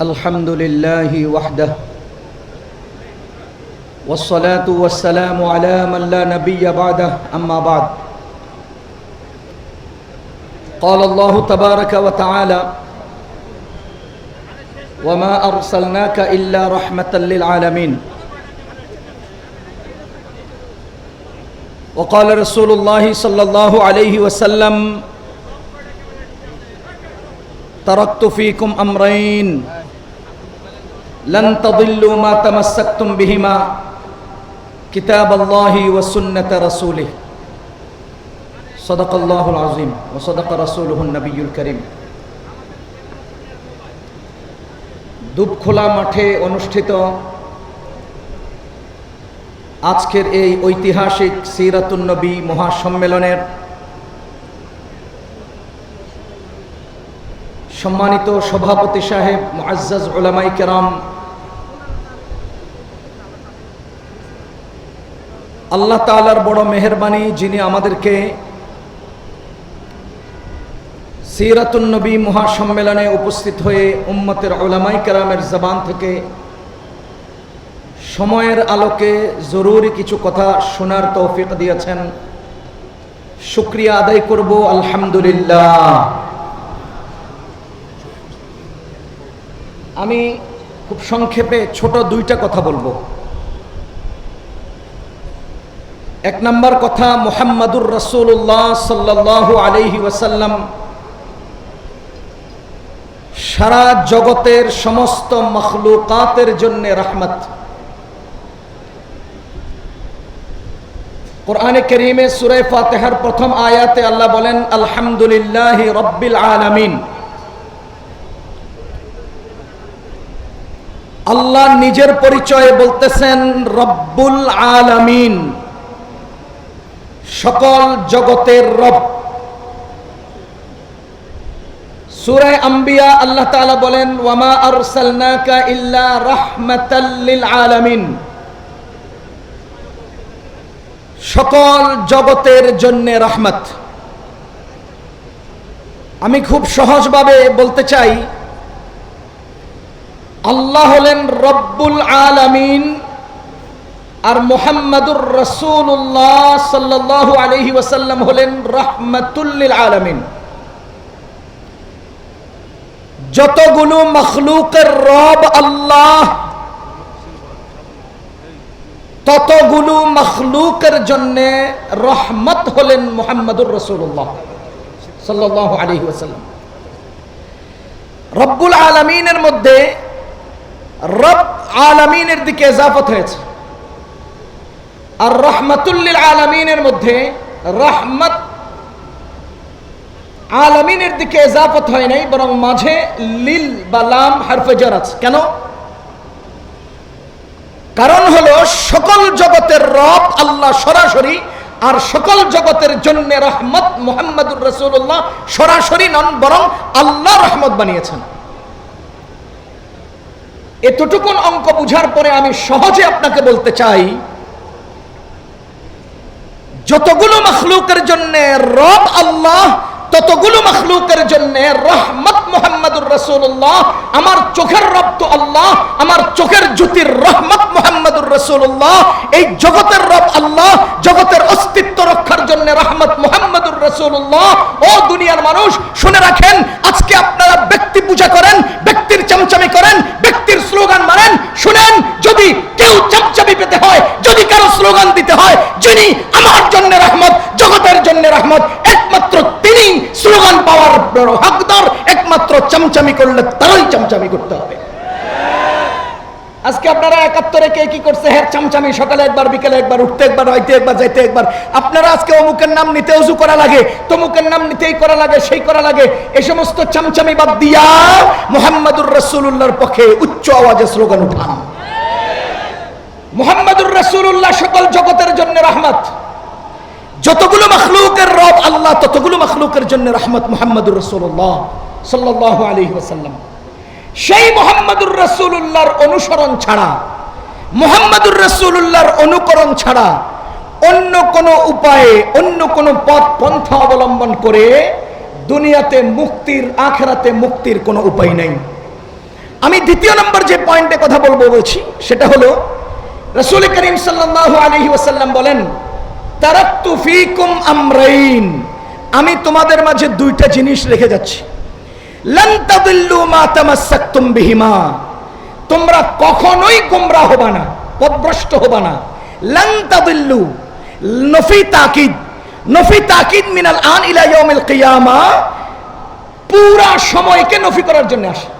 الحمد لله وحده والصلاة والسلام على من لا نبي بعده أما بعد. قال الله تبارك وتعالى وما أرسلناك إلا رحمة للعالمين. وقال رسول الله صلى الله عليه وسلم تركت فيكم أمرين. لن تضلوا ما تمسكتم بهما كتاب الله وسنة رسوله صدق الله العظيم وصدق رسوله النبي الكريم দুবখোলা মাঠে অনুষ্ঠিত আজকের এই ঐতিহাসিক সিরাতুন্নবী মহাসম্মেলনের সম্মানিত সভাপতি সাহেব মুআজ্জাজ উলামাই কেরাম আল্লাহ তাআলার বড় মেহেরবানি, যিনি আমাদেরকে সিরাতুন্নবী মহাসম্মেলনে উপস্থিত হয়ে উম্মতের ওলামাই কেরামের জবান থেকে সময়ের আলোকে জরুরি কিছু কথা শোনার তৌফিক দিয়েছেন। শুক্রিয়া আদায় করব, আলহামদুলিল্লাহ। আমি খুব সংক্ষেপে ছোট দুইটা কথা বলব। এক নম্বর কথা, মোহাম্মদুর রসুল্লাহ সাল্লাহ আলহি ওয়াসাল্লাম, সারা জগতের সমস্ত মখলুকাতের জন্য রহমত। কোরআনে করিমে সুরে ফাতেহার প্রথম আয়াতে আল্লাহ বলেন, আলহামদুলিল্লাহ রব্বিল আলামিন। আল্লাহ নিজের পরিচয়ে বলতেছেন, রব্বুল আলামিন। সকল জগতের রব। সুরায় আম্বিয়া আল্লাহ তাআলা বলেন, ওয়ামা আরসালনাকা ইল্লা রাহমাতাল আলামিন। সকল জগতের জন্য রহমত। আমি খুব সহজভাবে বলতে চাই, আল্লাহ হলেন রব্বুল আলামিন আর মোহাম্মদুর রসুল্লাহ সাল্লাহ আলহি ওয়াসাল্লাম হলেন রহমতুল্লিল আলামিন। যতগুলো মখলুকের রব আল্লাহ, ততগুলো মখলুকের জন্য রহমত হলেন মোহাম্মদুর রসুল্লাহ সাল্লাহ আলহি ওসাল্লাম রব্বুল আলমিনের মধ্যে রব আলমিনের দিকে এজাফত হয়েছে। আর রহমতুল্লিল আলমিনের মধ্যে রহমত আলমিনের দিকে এজাফত হয় নাই, বরং মাঝে লিল বা লাম হারফেজার আছে। কেন? কারণ হলো সকল জগতের রব আল্লাহ সরাসরি, আর সকল জগতের জন্য রহমত মোহাম্মদুর রসুল্লাহ সরাসরি নন, বরং আল্লাহ রহমত বানিয়েছেন। এতটুকুন অঙ্ক বুঝার পরে আমি সহজে আপনাকে বলতে চাই যতগুলো মখলুকের জন্য রব আল্লাহ, ততগুলো মখলুকের জন্য রহমত মোহাম্মদুর রসুল্লাহ আমার চোখের রব তো আল্লাহ, আমার চোখের জ্যোতির রহমত মোহাম্মদুর রসুল্লাহ এই জগতের রব আল্লাহ, জগতের অস্তিত্ব রক্ষার জন্য রহমত মোহাম্মদুর রসুল্লাহ ও দুনিয়ার মানুষ, শুনে রাখেন, আজকে আপনারা ব্যক্তি পূজা করেন, ব্যক্তির চামচামি করেন, ব্যক্তির স্লোগান মানেন, শুনেন, যদি কেউ চামচামি পেতে হয়, যদি কারও স্লোগান দিতে হয়, যিনি আমার জন্য রহমত, জগতের জন্য রহমত, একমাত্র তিনি স্লোগান পাওয়ার হকদার, একমাত্র চামচামি করলে তারাই চামচামি করতে হবে। আজকে আপনারা একাত্তরে কে কি করছে? হ্যাঁ চামচামি, সকালে একবার, বিকেলে একবার, উঠতে একবার হইতে একবার, যাইতে একবার। আপনারা আজকে অমুকের নাম নিতে উজু করা লাগে, তমুকের নাম নিতেই করা লাগে, সেই করা লাগে। এই সমস্ত চামচামি বাদ দিয়া মোহাম্মদুর রসুল্লাহর পক্ষে উচ্চ আওয়াজে স্লোগান উঠান। মোহাম্মদুর রসুল্লাহ রহমত। যতগুলো মখলুকের রব আল্লাহ, ততগুলো মখলুকের জন্য রহমত মোহাম্মদুর রসুল্লাহ সাল্লাহ আলী ওসাল্লাম সেই মোহাম্মদুর রসুল্লাহর অনুসরণ ছাড়া, মোহাম্মদুর রসুল্লাহর অনুকরণ ছাড়া অন্য কোনো উপায়ে, অন্য কোনো পথ, পন্থা অবলম্বন করে দুনিয়াতে মুক্তির, আখেরাতে মুক্তির কোনো উপায় নেই। আমি দ্বিতীয় নম্বর যে পয়েন্টে কথা বলব বলছি, সেটা হলো রসুল করিম সাল্লাল্লাহু আলাইহি ওয়াসাল্লাম বলেন, তারাক্তু ফিকুম আমরাইন। আমি তোমাদের মাঝে দুইটা জিনিস রেখে যাচ্ছি। বিহিমা। তোমরা কখনোই গোমরা হবা না, পদভ্রষ্ট হবা না। লান তাদিল্লু নফি তাকিদ। নফি তাকিদ মিনাল আন ইলা ইয়াউমিল কিয়ামা। পুরা সময়কে নফি করার জন্য আসে।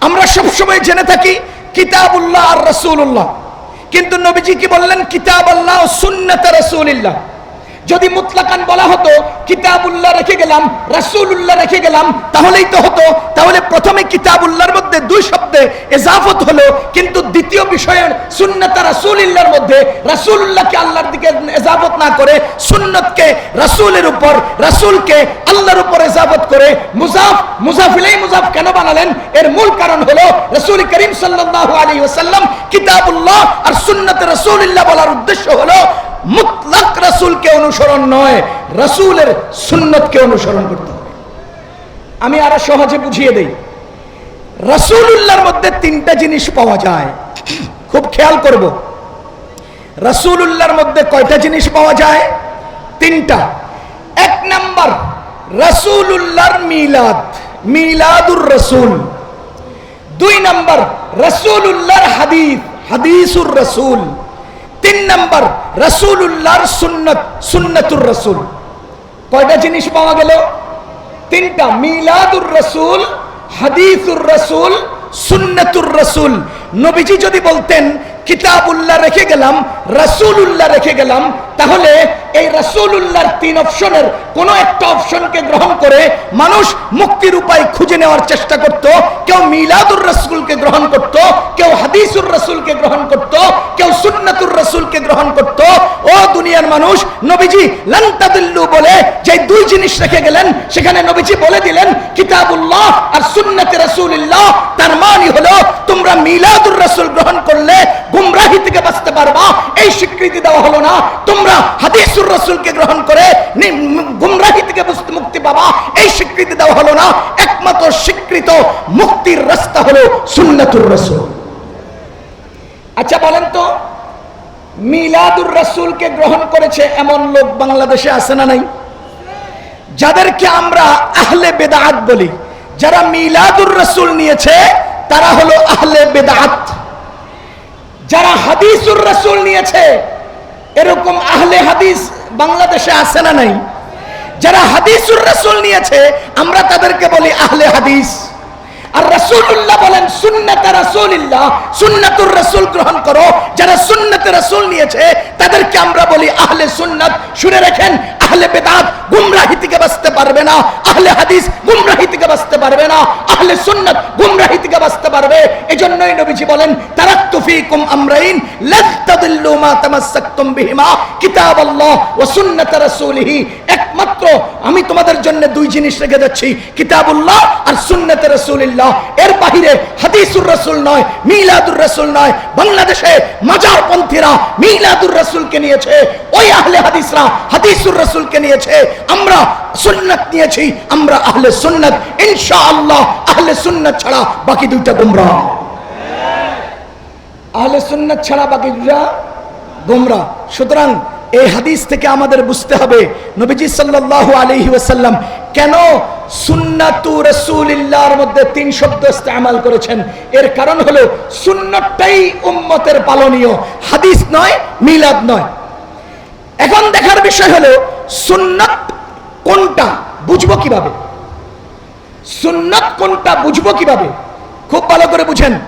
আমরা সবসময় জেনে থাকি কিতাবুল্লাহ আর রসুল্লাহ কিন্তু নবীজি কি বললেন? কিতাব আল্লাহ সুন্নত রসুল্লাহ যদি মুতলাকান বলা হতো, কিতাবুল্লাহ রেখে গেলাম, রাসূলুল্লাহ রেখে গেলাম, তাহলেই তো হতো। তাহলে প্রথমে কিতাবুল্লাহর মধ্যে দুই শব্দে এজাফত হলো, কিন্তু দ্বিতীয় বিষয়ের সুন্নাতা রাসূলিল্লাহর মধ্যে, রাসূলুল্লাহকে আল্লাহর দিকে এজাফত না করে সুন্নতকে রাসূলের উপর, রাসূলকে আল্লাহর উপর এজাফত করে মুজাফ, মুজাফিলাই মুজাফ কেন বানালেন? এর মূল কারণ হলো রাসূল করিম সাল্লাল্লাহু আলাইহি ওয়াসাল্লাম কিতাবুল্লাহ আর সুন্নত রাসূলুল্লাহ বলার উদ্দেশ্য হলো মুতলাক রাসূলকে অনুসরণ নয়, রাসূলের সুন্নতকে অনুসরণ করতে হবে। আমি আরও সহজে বুঝিয়ে দেই। রাসূলুল্লাহর মধ্যে তিনটা জিনিস পাওয়া যায়। খুব খেয়াল করব। রাসূলুল্লাহর মধ্যে কয়টা জিনিস পাওয়া যায়? তিনটা। এক নাম্বার, রাসূলুল্লাহর মিলাদ, মিলাদুর রাসূল। দুই নাম্বার, রাসূলুল্লাহর হাদিস, হাদিসুর রাসূল। তিন নাম্বার, রাসূলুল্লাহর সুন্নত, সুন্নাতুর রাসূল। কয়টা জিনিস পাওয়া গেল? তিনটা, মিলাদুর রাসূল, হাদিসুর রাসূল, সুন্নাতুর রাসূল। নবীজি যদি বলতেন, কিতাবুল্লাহ রেখে গেলাম, রাসূলুল্লাহ রেখে গেলাম, তাহলে এই রাসূলুল্লাহর তিন অপশনের কোনো একটা অপশনকে গ্রহণ করে মানুষ মুক্তির উপায় খুঁজে নেওয়ার চেষ্টা করত। কেউ মিলাদুর রসুলকে গ্রহণ করত, কেউ হাদিসুর রসুলকে গ্রহণ করত, কেউ সুন্নাতুর রাসূলকে গ্রহণ করত। ও দুনিয়ার মানুষ, নবীজি, লান তাদিল্লু বলে যে দুই জিনিস রেখে গেলেন, সেখানে নবীজি বলে দিলেন, কিতাবুল্লাহ আর সুন্নাতে রাসূলুল্লাহ তার মানে হলো, তোমরা মিলাদুর রাসূল গ্রহণ করলে গুমরাহি থেকে বাঁচতে পারবা। এই স্বীকৃতি দেওয়া হলো না। তোমরা হাদিসুর রাসূলকে গ্রহণ করে গুমরাহি থেকে মুক্তি পাবা। এই স্বীকৃতি দেওয়া হলো না। একমাত্র স্বীকৃত মুক্তির রাস্তা হলো সুন্নাতুর রাসূল। আচ্ছা বলেন তো মিলাদুর রাসূলকে গ্রহণ করেছে এমন লোক বাংলাদেশে আছে না নাই? যাদেরকে আমরা আহলে বেদাত বলি, যারা মিলাদুর রাসূল নিয়েছে, তারা হলো আহলে বেদাত। যারা হাদিসুর রাসূল নিয়েছে, এরকম আহলে হাদিস বাংলাদেশে আছে না নাই? যারা হাদিসুর রাসূল নিয়েছে, আমরা তাদেরকে বলি আহলে হাদিস। আর রাসূলুল্লাহ বলেন, সুন্নাতে রাসূলিল্লাহ, সুন্নাতুর রাসূল গ্রহণ করো। যারা সুন্নাতে রাসূল নিয়েছে, তাদেরকে আমরা বলি আহলে সুন্নাত। শুনে রাখেন, আহলে বেদাত গুমরাহি থেকে বাঁচতে পারবে না। আহলে হাদিস গুমরাহি থেকে বাঁচতে পারবে না। আহলে সুন্নাত গুমরাহি থেকে বাঁচতে পারবে। এজন্যই নবীজি বলেন, তারাক্তু ফীকুম আমরাইন লান তাদিল্লু মা তামাসসাকতুম বিহিমা। কিতাবাল্লাহ ওয়া সুন্নাত রাসূলিহি একমাত্র আমি তোমাদের জন্য দুই জিনিস রেখে যাচ্ছি, কিতাবুল্লাহ আর সুন্নাতে রাসূলিল্লাহ। এর বাহিরে হাদিসুর রাসূল নয়, মিলাদুর রাসূল নয়। বাংলাদেশে মাজার পন্থীরা মিলাদুর রাসূলকে নিয়েছে, ওই আহলে হাদিসরা হাদিসুর রাসূলকে নিয়েছে। আমরা সুন্নাত নিয়েছি, আমরা আহলে সুন্নাত। ইনশাআল্লাহ আহলে সুন্নাত ছাড়া বাকি দুইটা গোমরা। আহলে সুন্নাত ছাড়া বাকি দুইটা গোমরা। সুতরাং এই হাদিস থেকে আমাদের বুঝতে হবে, নবীজি সাল্লাল্লাহু আলাইহি ওয়াসাল্লাম কেন সুন্নাতু রাসূলিল্লাহর মধ্যে তিন শব্দ ইস্তেমাল করেছেন? এর কারণ হলো, সুন্নতটাই উম্মতের পালনীয়। হাদিস নয়, মিলাদ নয়। এখন দেখার বিষয় হলো, সুন্নাত কোনটা, বুঝব কীভাবে? সুন্নাত কোনটা, বুঝব কীভাবে? খুব ভালো করে বুঝেন।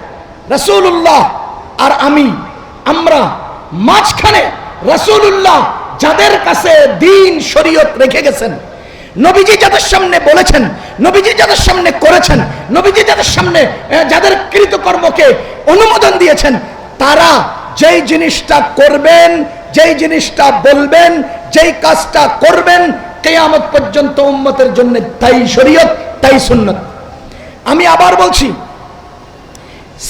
রাসূলুল্লাহ আর আমি, আমরা মাঝখানে রাসূলুল্লাহ যাদের কাছে দিন, শরীয়ত রেখে গেছেন, নবীজি যাদের সামনে বলেছেন, নবীজি যাদের সামনে করেছেন, নবীজি যাদের সামনে যাদের কৃতকর্মকে অনুমোদন দিয়েছেন, তারা যেই জিনিসটা করবেন, যেই জিনিসটা বলবেন, যেই কাজটা করবেন, কেয়ামত পর্যন্ত উম্মতের জন্য তাই শরীয়ত, তাই সুন্নত। আমি আবার বলছি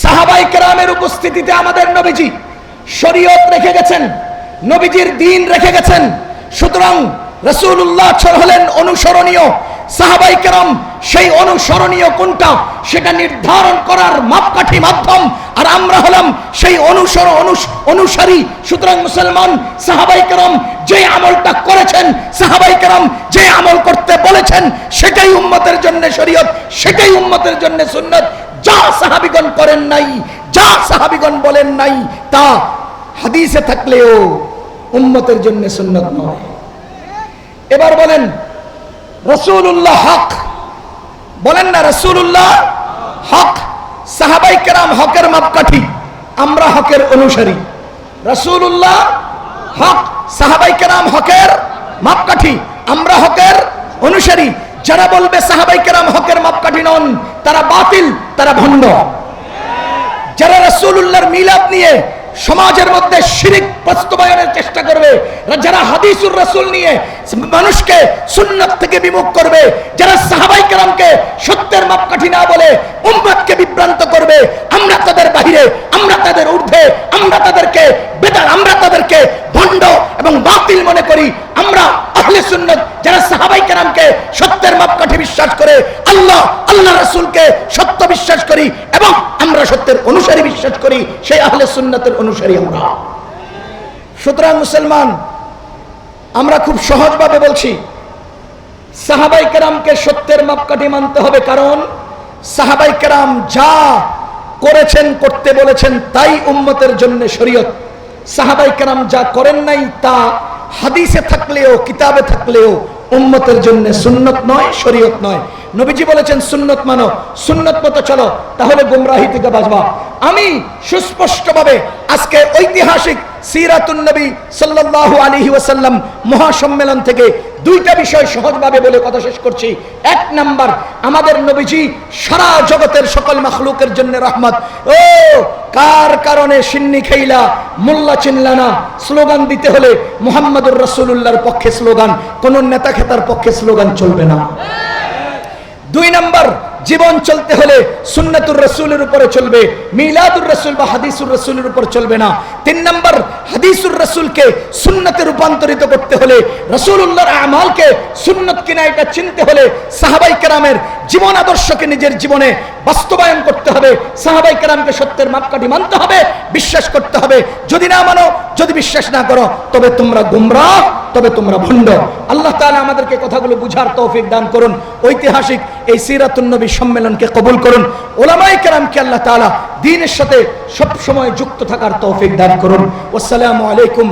সাহাবাই কেরামের উপস্থিতিতে আমাদের নবীজি শরীয়ত রেখে গেছেন। নবীজির দিন রেখে গেছেন। সুতরাং রসুল্লাহ হলেন অনুসরণীয়। সাহাবাই কেরাম সেই অনুসরণীয় কোনটা? সেটা নির্ধারণ করার মাপকাঠি মাধ্যম। আর আমরা হলাম সেই অনুসর অনুসারী। সুতরাং মুসলমান সাহাবাই কেরাম যে আমলটা করেছেন, সাহাবাই কেরাম যে আমল করতে বলেছেন, সেটাই উম্মতের জন্য শরীয়ত, সেটাই উম্মতের জন্য সুন্নত। যা সাহাবিগণ করেন নাই, যা সাহাবিগণ বলেন নাই, তা হাদিসে থাকলেও উম্মতের জন্য সুন্নত নয়। এবার বলেন রসুল্লাহ হক। বলেন না রসুল্লাহ হক। সাহাবাই কেরাম হকের মাপকাঠি, আমরা হকের অনুসারী। রসুল্লাহ হক, সাহাবাই কেরাম হকের মাপকাঠি, আমরা হকের অনুসারী। যারা বলবে সাহাবাই কেরাম হকের মাপকাঠি নন, তারা বাতিল, তারা ভণ্ড। যারা রসুল্লাহর মিলাদ নিয়ে সমাজের মধ্যে শিরিক বাস্তবায়নের চেষ্টা করবে। যারা হাদিসুর রসুল নিয়ে মানুষকে সুন্নত থেকে বিমুখ করবে, যারা সাহাবাই কেরামকে সত্যের মাপকাঠি না বলে উম্মতকে বিভ্রান্ত করবে, আমরা তাদের বাহিরে, আমরা তাদের ঊর্ধ্বে, আমরা তাদেরকে বেদার, আমরা তাদেরকে ভণ্ড এবং বাতিল মনে করি। আমরা আহলে সুন্নত, যারা সাহাবাই কেরামকে সত্যের মাপকাঠি বিশ্বাস করে আল্লাহ আল্লাহ রাসূলকে সত্য বিশ্বাস করি এবং আমরা সত্যের অনুসারী বিশ্বাস করি, সেই আহলে সুন্নতের অনুসারী আমরা। সুতরাং মুসলমান, আমরা খুব সহজভাবে বলছি, সাহাবাই কেরামকে সত্যের মাপকাঠি মানতে হবে কারণ সাহাবাই কেরাম যা করেছেন, করতে বলেছেন তাই উম্মতের জন্য শরীয়ত। সাহাবাই কেরাম যা করেন নাই তা হাদিসে থাকলেও, কিতাবে থাকলেও উম্মতের জন্য সুন্নত নয়, শরীয়ত নয়। নবীজি বলেছেন, সুন্নত মানো, সুন্নত মতো চলো, তাহলে গুমরাহি থেকে বাঁচবা। আমি সুস্পষ্টভাবে আজকে ঐতিহাসিক সিরাতুন নবী সাল্লাল্লাহু আলাইহি ওয়াসাল্লাম মহাসম্মেলন থেকে দুইটা বিষয় সহজভাবে বলে কথা শেষ করছি। এক নাম্বার, আমাদের নবীজি সারা জগতের সকল মাখলুকের জন্য রহমত। ও, কার কারণে সিন্নি খেইলা, মোল্লা চিনলা না? স্লোগান দিতে হলে মুহাম্মদুর রাসূলুল্লাহর পক্ষে স্লোগান, কোন নেতা খেতার পক্ষে স্লোগান চলবে না। দুই নাম্বার জীবন চলতে হলে সুন্নাতুর রসুলের উপরে চলবে, মিলাদুর রসুল বা হাদিসুর রসুলের উপর চলবে না। তিন নম্বর, হাদিসুর রসুলকে সুন্নতে রূপান্তরিত করতে হলে রসুল্লাহর আমালকে সুন্নত কিনা এটা চিনতে হলে সাহাবাই কেরামের জীবন আদর্শকে নিজের জীবনে বাস্তবায়ন করতে হবে। সাহাবাই কেরামকে সত্যের মাপকাঠি মানতে হবে, বিশ্বাস করতে হবে। যদি না মানো, যদি বিশ্বাস না করো, তবে তোমরা গুমরা তবে তোমরা ভণ্ড। আল্লাহ তাআলা আমাদেরকে কথাগুলো বুঝার তৌফিক দান করুন। ঐতিহাসিক এই সিরাতুন নবী সম্মেলনকে কবুল করুন। ওলামাই কেরামকে আল্লাহ তাআলা দিনের সাথে সবসময় যুক্ত থাকার তৌফিক দান করুন। আসসালামু আলাইকুম।